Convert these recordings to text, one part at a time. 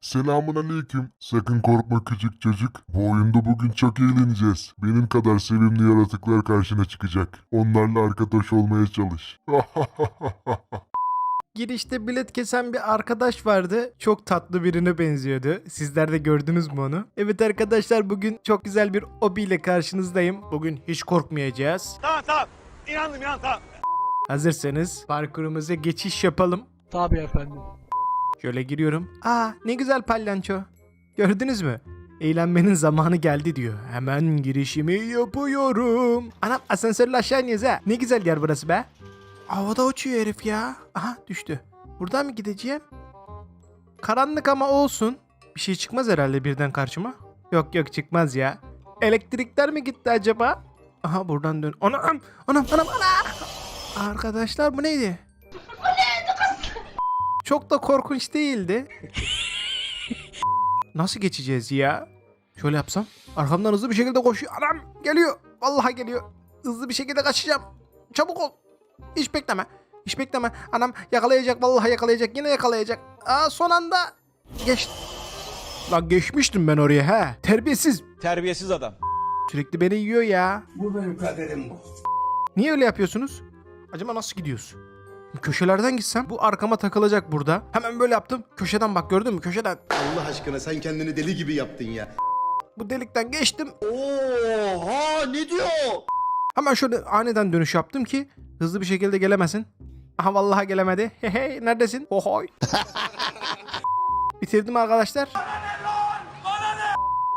Selamun aleyküm. Sakın korkma küçük çocuk. Bu oyunda bugün çok eğleneceğiz. Benim kadar sevimli yaratıklar karşına çıkacak. Onlarla arkadaş olmaya çalış. Girişte bilet kesen bir arkadaş vardı. Çok tatlı birine benziyordu. Sizler de gördünüz mü onu? Evet arkadaşlar bugün çok güzel bir obi ile karşınızdayım. Bugün hiç korkmayacağız. Tamam tamam. İnandım inandım tamam. Hazırsanız parkurumuza geçiş yapalım. Tabii efendim. Şöyle giriyorum. Aa ne güzel palyanço. Gördünüz mü? Eğlenmenin zamanı geldi diyor. Hemen girişimi yapıyorum. Anam asansörle aşağı iniyoruz ha. Ne güzel yer burası be. Havada uçuyor herif ya. Aha düştü. Buradan mı gideceğim? Karanlık ama olsun. Bir şey çıkmaz herhalde birden karşıma. Yok yok çıkmaz ya. Elektrikler mi gitti acaba? Aha buradan dön. Anam anam anam ana. Arkadaşlar bu neydi? Çok da korkunç değildi. Nasıl geçeceğiz ya? Şöyle yapsam. Arkamdan hızlı bir şekilde koşuyor. Anam geliyor. Vallahi geliyor. Hızlı bir şekilde kaçacağım. Çabuk ol. Hiç bekleme. Hiç bekleme. Anam yakalayacak. Vallahi yakalayacak. Yine yakalayacak. Aa son anda geç. Lan geçmiştim ben oraya he. Terbiyesiz. Terbiyesiz adam. Sürekli beni yiyor ya. Bu benim kaderim bu. Niye öyle yapıyorsunuz? Acaba nasıl gidiyoruz? Köşelerden gitsem bu arkama takılacak burada. Hemen böyle yaptım. Köşeden bak gördün mü? Köşeden. Allah aşkına sen kendini deli gibi yaptın ya. Bu delikten geçtim. Oha ne diyor? Hemen şöyle aniden dönüş yaptım ki hızlı bir şekilde gelemesin. Aha vallahi gelemedi. Hey hey neredesin? Hohoy. Bitirdim arkadaşlar.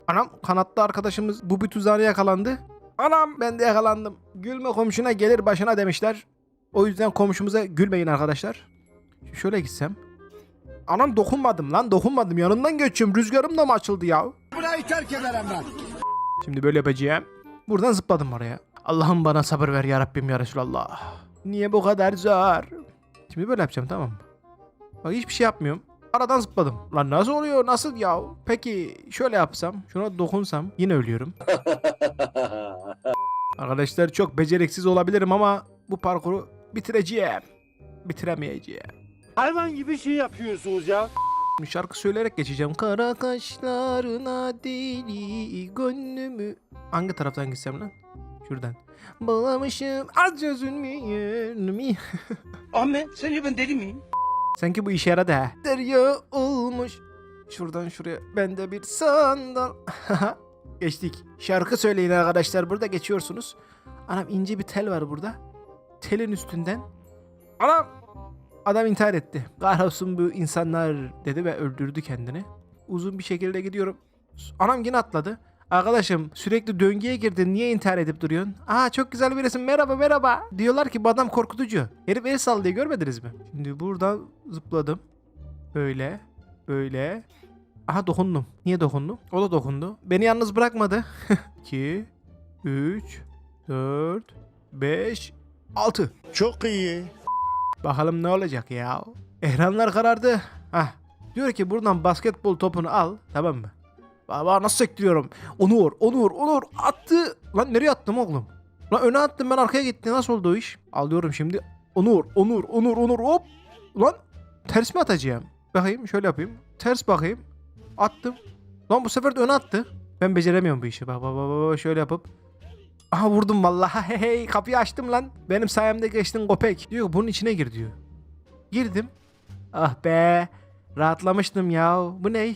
Anam kanatlı arkadaşımız bu bir tuzağına yakalandı. Anam ben de yakalandım. Gülme komşuna gelir başına demişler. O yüzden komşumuza gülmeyin arkadaşlar. Şöyle gitsem. Anam dokunmadım lan dokunmadım. Yanından geçiyorum. Rüzgarım da mı açıldı ya? Burayı terk ederim ben. Şimdi böyle yapacağım. Buradan zıpladım oraya. Allah'ım bana sabır ver ya Rabbim ya Resulallah. Niye bu kadar zor? Şimdi böyle yapacağım tamam mı? Bak hiçbir şey yapmıyorum. Aradan zıpladım. Lan nasıl oluyor? Nasıl ya? Peki şöyle yapsam, şuna dokunsam yine ölüyorum. Arkadaşlar çok beceriksiz olabilirim ama bu parkuru bitireceğim. Bitiremeyeceğim. Hayvan gibi şey yapıyorsunuz ya. Şarkı söyleyerek geçeceğim. Kara kaşlarına deli gönlümü. Hangi taraftan gitsem lan? Şuradan. Bağlamışım az üzülmü yönümü. Ahmet sence ben deli miyim? Sanki bu işe yaradı ha. Derya olmuş. Şuradan şuraya. Bende bir sandal. Geçtik. Şarkı söyleyin arkadaşlar. Burada geçiyorsunuz. Anam ince bir tel var burada. Telin üstünden. Anam. Adam intihar etti. Kahrolsun bu insanlar dedi ve öldürdü kendini. Uzun bir şekilde gidiyorum. Anam yine atladı. Arkadaşım sürekli döngüye girdin niye intihar edip duruyorsun? Aa çok güzel bir resim merhaba merhaba. Diyorlar ki bu adam korkutucu. Herif el sallıyor görmediniz mi? Şimdi buradan zıpladım. Böyle. Böyle. Aha dokundum. Niye dokundum? O da dokundu. Beni yalnız bırakmadı. 2 3 4 5 6 Çok iyi. Bakalım ne olacak ya. Ekranlar karardı. Hah. Diyor ki buradan basketbol topunu al. Tamam mı? Baba nasıl sektiriyorum? Onur, Onur, Onur attı. Lan nereye attım oğlum? Lan öne attım ben arkaya gitti. Nasıl oldu o iş? Alıyorum şimdi. Onur, Onur, Onur, Onur hop. Lan ters mi atacağım? Bakayım şöyle yapayım. Ters bakayım. Attım. Lan bu sefer de öne attı. Ben beceremiyorum bu işi. Bak bak bak şöyle yapıp. Aha vurdum vallahi. Hey hey kapıyı açtım lan. Benim sayemde geçtin köpek. Diyor bunun içine gir diyor. Girdim. Ah be. Rahatlamıştım ya. Bu ne?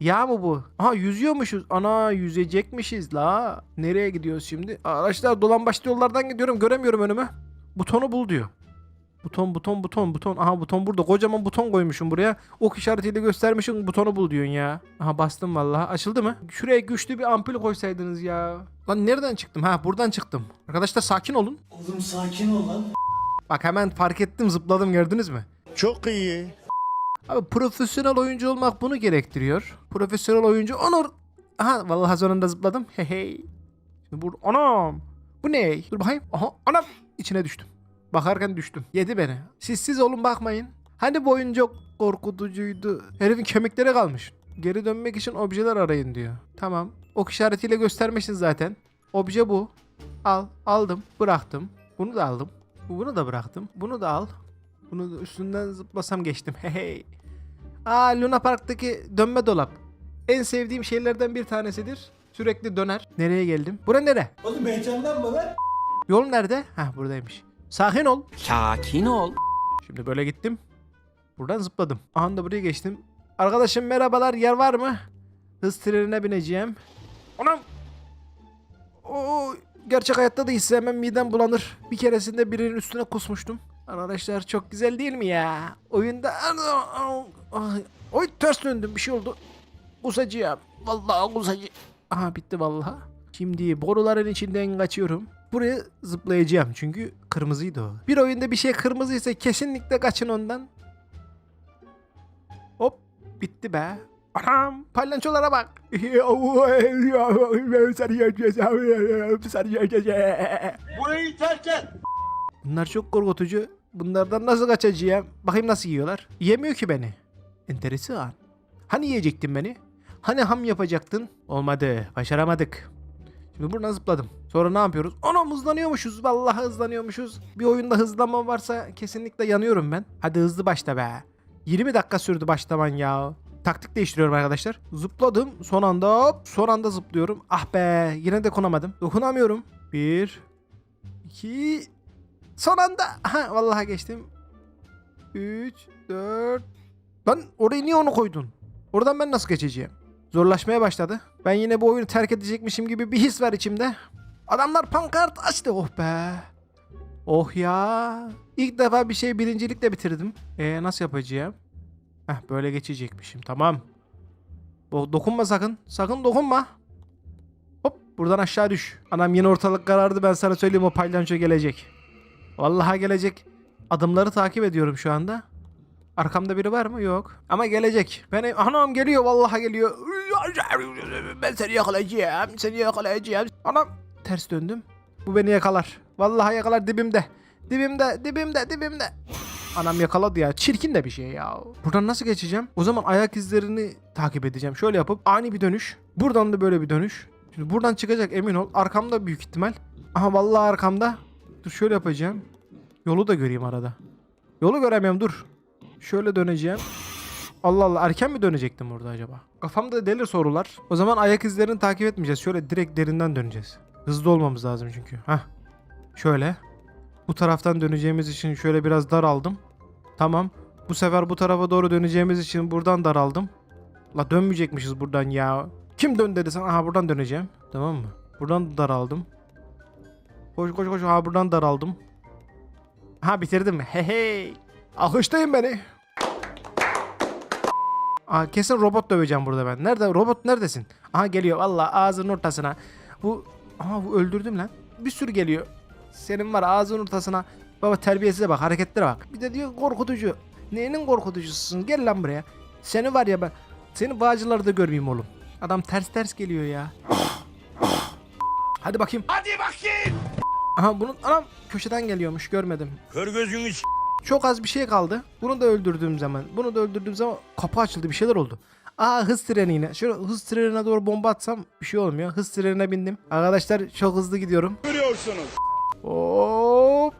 Yağ mı bu? Aha yüzüyormuşuz. Ana yüzecekmişiz la. Nereye gidiyoruz şimdi? Arkadaşlar dolambaçlı yollardan gidiyorum. Göremiyorum önümü. Butonu bul diyor. Buton buton buton buton. Aha buton burada. Kocaman buton koymuşum buraya. Ok işaretiyle göstermişim butonu bul diyorsun ya. Aha bastım vallahi. Açıldı mı? Şuraya güçlü bir ampul koysaydınız ya. Lan nereden çıktım? Ha buradan çıktım. Arkadaşlar sakin olun. Oğlum sakin ol lan. Bak hemen fark ettim zıpladım gördünüz mü? Çok iyi. Abi profesyonel oyuncu olmak bunu gerektiriyor. Profesyonel oyuncu Onur. Aha vallahi sonunda zıpladım. Hey hey. Şimdi burada anam. Bu ne? Dur bakayım. Aha anam. içine düştüm. Bakarken düştüm. Yedi beni. Siz siz olun bakmayın. Hani bu oyun çok korkutucuydu. Herifin kemikleri kalmış. Geri dönmek için objeler arayın diyor. Tamam. Ok işaretiyle göstermişsin zaten. Obje bu. Al. Aldım. Bıraktım. Bunu da aldım. Bunu da bıraktım. Bunu da al. Bunu da üstünden zıplasam geçtim. Hey hey. Aa Luna Park'taki dönme dolap. En sevdiğim şeylerden bir tanesidir. Sürekli döner. Nereye geldim? Bura nere? Oğlum heyecanlanma lan. Yol nerede? Hah buradaymış. Sakin ol. Sakin ol. Şimdi böyle gittim. Buradan zıpladım. Aha da buraya geçtim. Arkadaşım merhabalar yer var mı? Hız trenine bineceğim. Anam. Oo, gerçek hayatta da hissemem midem bulanır. Bir keresinde birinin üstüne kusmuştum. Arkadaşlar çok güzel değil mi ya? Oyunda... Ay, Oy ters döndüm bir şey oldu. Kusacağım. Vallahi kusacağım. Aha bitti vallahi. Şimdi boruların içinden kaçıyorum. Buraya zıplayacağım çünkü kırmızıydı o. Bir oyunda bir şey kırmızıysa kesinlikle kaçın ondan. Hop bitti be. Anam palyaçolara bak. Burayı terk et. Bunlar çok korkutucu. Bunlardan nasıl kaçacağım? Bakayım nasıl yiyorlar. Yemiyor ki beni. Enteresan. Hani yiyecektin beni? Hani ham yapacaktın? Olmadı. Başaramadık. Şimdi buradan zıpladım. Sonra ne yapıyoruz? Anam hızlanıyormuşuz. Vallahi hızlanıyormuşuz. Bir oyunda hızlanma varsa kesinlikle yanıyorum ben. Hadi hızlı başla be. 20 dakika sürdü başlaman ya. Taktik değiştiriyorum arkadaşlar. Zıpladım. Son anda hop. Son anda zıplıyorum. Ah be. Yine de konamadım. Dokunamıyorum. 1 2 Son anda. Aha vallahi geçtim. 3 4 Lan orayı niye onu koydun? Oradan ben nasıl geçeceğim? Zorlaşmaya başladı. Ben yine bu oyunu terk edecekmişim gibi bir his var içimde. Adamlar pankart açtı. Oh be. Oh ya. İlk defa bir şey birincilikle bitirdim. E nasıl yapacağım? Heh böyle geçecekmişim. Tamam. O, dokunma sakın. Sakın dokunma. Hop buradan aşağı düş. Anam yine ortalık karardı ben sana söyleyeyim o palyanço gelecek. Vallahi gelecek. Adımları takip ediyorum şu anda. Arkamda biri var mı? Yok. Ama gelecek. Ben anam geliyor vallahi geliyor. Ben seni yakalayacağım. Seni yakalayacağım. Anam ters döndüm. Bu beni yakalar. Vallahi yakalar dibimde. Dibimde, dibimde, dibimde. Anam yakaladı ya. Çirkin de bir şey ya. Buradan nasıl geçeceğim? O zaman ayak izlerini takip edeceğim. Şöyle yapıp ani bir dönüş. Buradan da böyle bir dönüş. Şimdi buradan çıkacak emin ol. Arkamda büyük ihtimal. Aha vallahi arkamda. Dur şöyle yapacağım. Yolu da göreyim arada. Yolu göremiyorum dur. Şöyle döneceğim. Allah Allah erken mi dönecektim orada acaba? Kafamda deli sorular. O zaman ayak izlerini takip etmeyeceğiz. Şöyle direkt derinden döneceğiz. Hızlı olmamız lazım çünkü. Hah. Şöyle. Bu taraftan döneceğimiz için şöyle biraz daraldım. Tamam. Bu sefer bu tarafa doğru döneceğimiz için buradan daraldım. La dönmeyecekmişiz buradan ya. Kim dön dedi sana? Aha buradan döneceğim. Tamam mı? Buradan daraldım. Koş koş koş. Ha buradan daraldım. Ha bitirdim. Hey hey. Alkışlayın beni. Aa, kesin robot döveceğim burada ben. Nerede? Robot neredesin? Aha geliyor. Valla ağzının ortasına. Bu... Aha bu öldürdüm lan. Bir sürü geliyor. Senin var ağzının ortasına. Baba terbiyesize bak hareketlere bak. Bir de diyor korkutucu. Neyinin korkutucususun? Gel lan buraya. Seni var ya ben. Seni bağcılarda görmeyeyim oğlum. Adam ters ters geliyor ya. Hadi bakayım. Hadi bakayım. Aha bunun anam köşeden geliyormuş görmedim. Kör gözünü Çok az bir şey kaldı. Bunu da öldürdüğüm zaman, bunu da öldürdüğüm zaman kapı açıldı bir şeyler oldu. Aa hız treni yine. Şöyle hız trenine doğru bomba atsam bir şey olmuyor. Hız trenine bindim. Arkadaşlar çok hızlı gidiyorum. görüyorsunuz. Hop.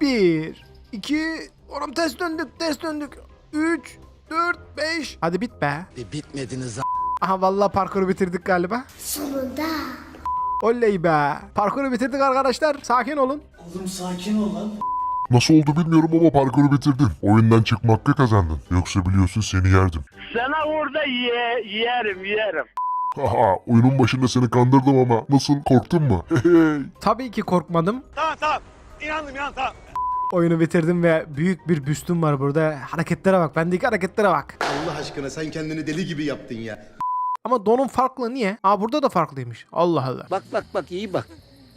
Bir, iki, oğlum ters döndük, ters döndük. Üç, dört, beş. Hadi bit be. Bir bitmediniz a- Aha vallahi parkuru bitirdik galiba. Sonunda. Oley be. Parkuru bitirdik arkadaşlar. Sakin olun. Oğlum sakin ol lan. Nasıl oldu bilmiyorum ama parkuru bitirdin. Oyundan çıkma hakkı kazandın. Yoksa biliyorsun seni yerdim. Sana orada ye, yerim yerim. Haha oyunun başında seni kandırdım ama nasıl korktun mu? Tabii ki korkmadım. Tamam tamam. İnandım inan tamam. Oyunu bitirdim ve büyük bir büstüm var burada. Hareketlere bak. Bendeki hareketlere bak. Allah aşkına sen kendini deli gibi yaptın ya. Ama donum farklı. Niye? Aa burada da farklıymış. Allah Allah. Bak bak bak iyi bak.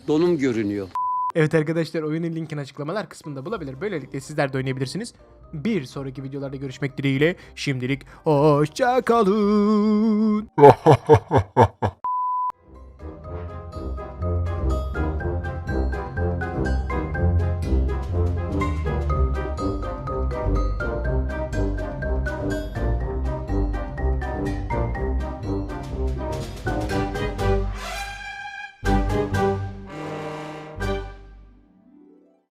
Donum görünüyor. Evet arkadaşlar oyunun linkini açıklamalar kısmında bulabilir. Böylelikle sizler de oynayabilirsiniz. Bir sonraki videolarda görüşmek dileğiyle. Şimdilik hoşça kalın.